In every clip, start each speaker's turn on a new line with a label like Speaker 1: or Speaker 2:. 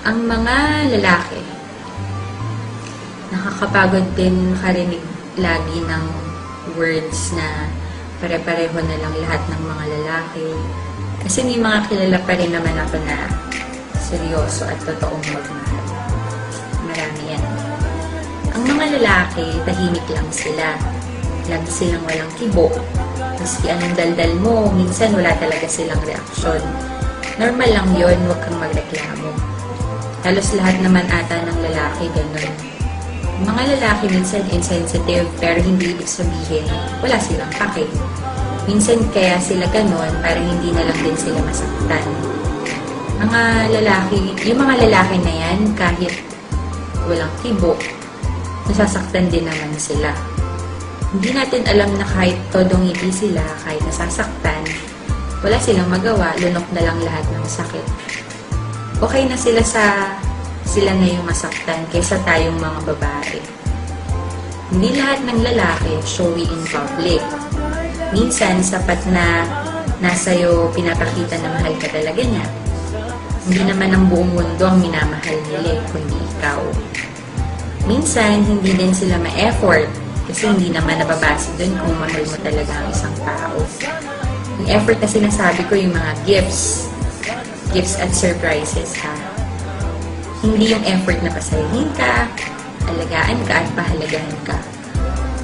Speaker 1: Ang mga lalaki, nakakapagod din makarinig lagi ng words na pare-pareho na lang lahat ng mga lalaki. Kasi may mga kilala pa rin naman ako na seryoso at totoong magmahal. Marami yan. Ang mga lalaki, tahimik lang sila. Lagi silang walang kibo. Maski anong daldal mo, minsan wala talaga silang reaksyon. Normal lang yon huwag kang magreklamo. Halos lahat naman ata ng lalaki ganun. Mga lalaki minsan insensitive pero hindi ibig sabihin wala silang pake. Minsan kaya sila ganun para hindi na lang din sila masaktan. Mga lalaki, yung mga lalaki na yan kahit walang kibo, nasasaktan din naman sila. Hindi natin alam na kahit todong ngiti sila, kahit nasasaktan, wala silang magawa, lunok na lang lahat ng sakit. Okay na sila sa sila na yung masaktan kaysa tayong mga babae. Hindi lahat ng lalaki showy in public. Minsan, sapat na nasa'yo pinapakita na mahal ka talaga niya. Hindi naman ang buong mundo ang minamahal nila, kundi ikaw. Minsan, hindi din sila ma-effort kasi hindi naman nababase dun kung mahal mo talaga ang isang tao. Yung effort na sinasabi ko, yung mga gifts. Gifts at surprises, ha? Hindi yung effort na pasayahin ka, alagaan ka at pahalagahan ka.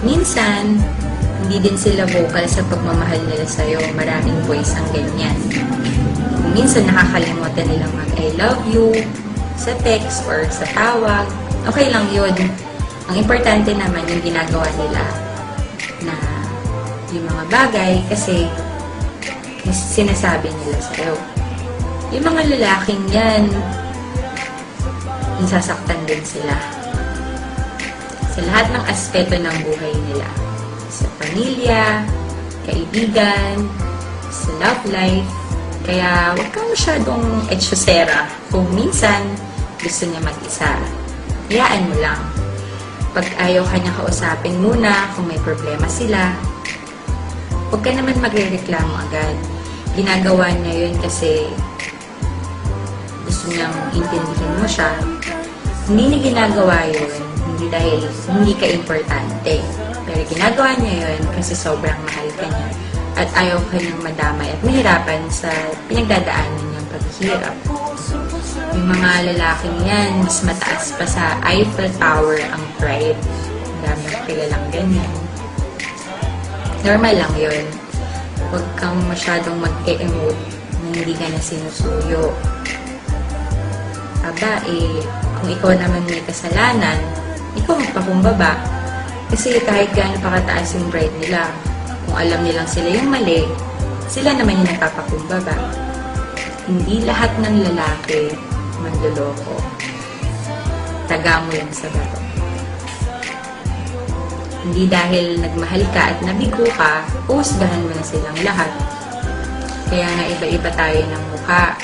Speaker 1: Minsan, hindi din sila vocal sa pagmamahal nila sa'yo. Maraming boys ang ganyan. Kung minsan nakakalimutan nilang mag I love you sa text or sa tawag, okay lang yun. Ang importante naman yung ginagawa nila na yung mga bagay kasi sinasabi nila sa'yo. Yung mga lalaking yan, nasasaktan din sila. Sa lahat ng aspeto ng buhay nila. Sa pamilya, kaibigan, sa love life. Kaya huwag kang masyadong etsyosera. Kung minsan gusto niya mag-isa, hayaan mo lang. Pag ayaw ka niya kausapin muna, kung may problema sila, huwag ka naman magre-reklamo agad. Ginagawa niya yun kasi niyang intindihin mo siya. Hindi niya ginagawa yun, hindi dahil hindi ka importante. Pero ginagawa niya yun kasi sobrang mahal ka niya at ayaw ka niyang madamay at mahirapan sa pinagdadaanan niyang paghihirap. Yung mga lalaking yan, mas mataas pa sa Eiffel Tower ang pride. Ang dami ang kilalang ganyan. Normal lang yun. Huwag kang masyadong mag-emote na hindi ka na sinusuyo. Aba, eh, kung ikaw naman may kasalanan, ikaw magpakumbaba. Kasi kahit gaano pa kataas yung pride nila, kung alam nilang sila yung mali, sila naman yung nagpapakumbaba. Hindi lahat ng lalaki manloloko. Taga mo yan sa bato. Hindi dahil nagmahal ka at nabigo ka, uhusgahan mo na silang lahat. Kaya nga iba-iba tayo ng mukha.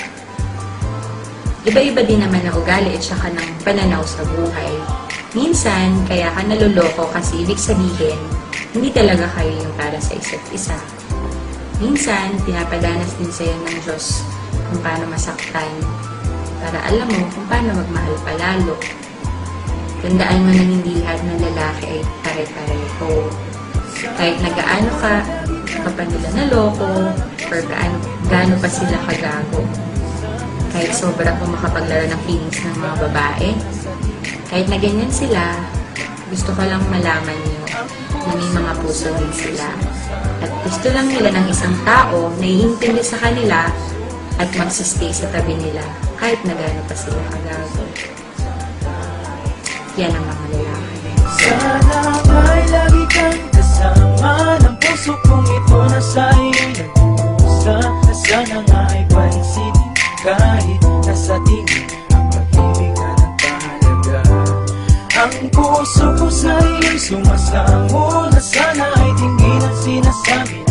Speaker 1: Iba-iba din naman ang ugali at saka ng pananaw sa buhay. Minsan, kaya ka naluloko kasi ibig sabihin, hindi talaga kayo yung para sa isa't isa. Minsan, pinapadanas din sa'yo ng Diyos kung paano masaktan para alam mo kung paano magmahal palalo. Tandaan mo na hindi lahat ng lalaki ay pare-pareho. Kahit nagaano ka, ka pa nila naloko, or gaano, gaano pa sila kagago. Kahit sobra pa makapaglaro ng feelings ng mga babae, kahit na ganyan sila, gusto ko lang malaman niyo na may mga puso din sila. At gusto lang nila ng isang tao na iintindi sa kanila at magsistay sa tabi nila kahit na gaano pa sila kagago. Yan ang mga lalaki.
Speaker 2: Sana may lagi kang kasama ng puso kong ito na sa iyo'y nag-uusa Na sana nga ay pansinin kahit nasa tingin ang pag-ibig na nagpahalaga Ang puso ko sa iyo'y sumasamo Na sana ay tingin ang sinasabi